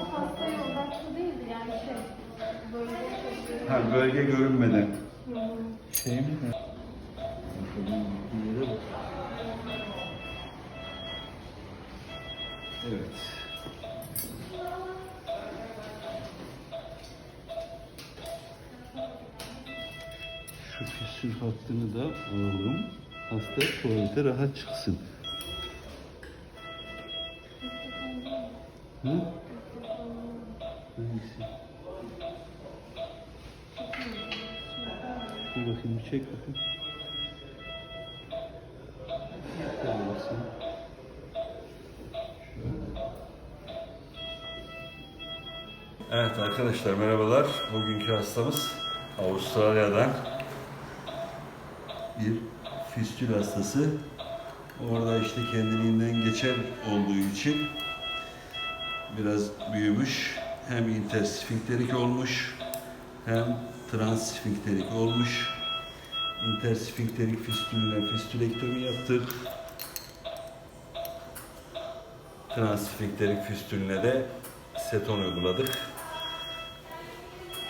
çok yani şey. Bölge çok bölge görünmedi. Şey mi? Evet. Şu fissür hattını da alalım. Hasta tuvalete rahat çıksın. Hı? Hangisi? Bakayım bir çek bakayım. Evet arkadaşlar merhabalar. Bugünkü hastamız Avustralya'dan bir fistül hastası. Orada işte kendiliğinden geçer olduğu için biraz büyümüş. Hem intersfinkterik olmuş hem transsfinkterik olmuş. Intersfinkterik fistülüne fistülektomi yaptık. Transfinkterik fistülüne de seton uyguladık.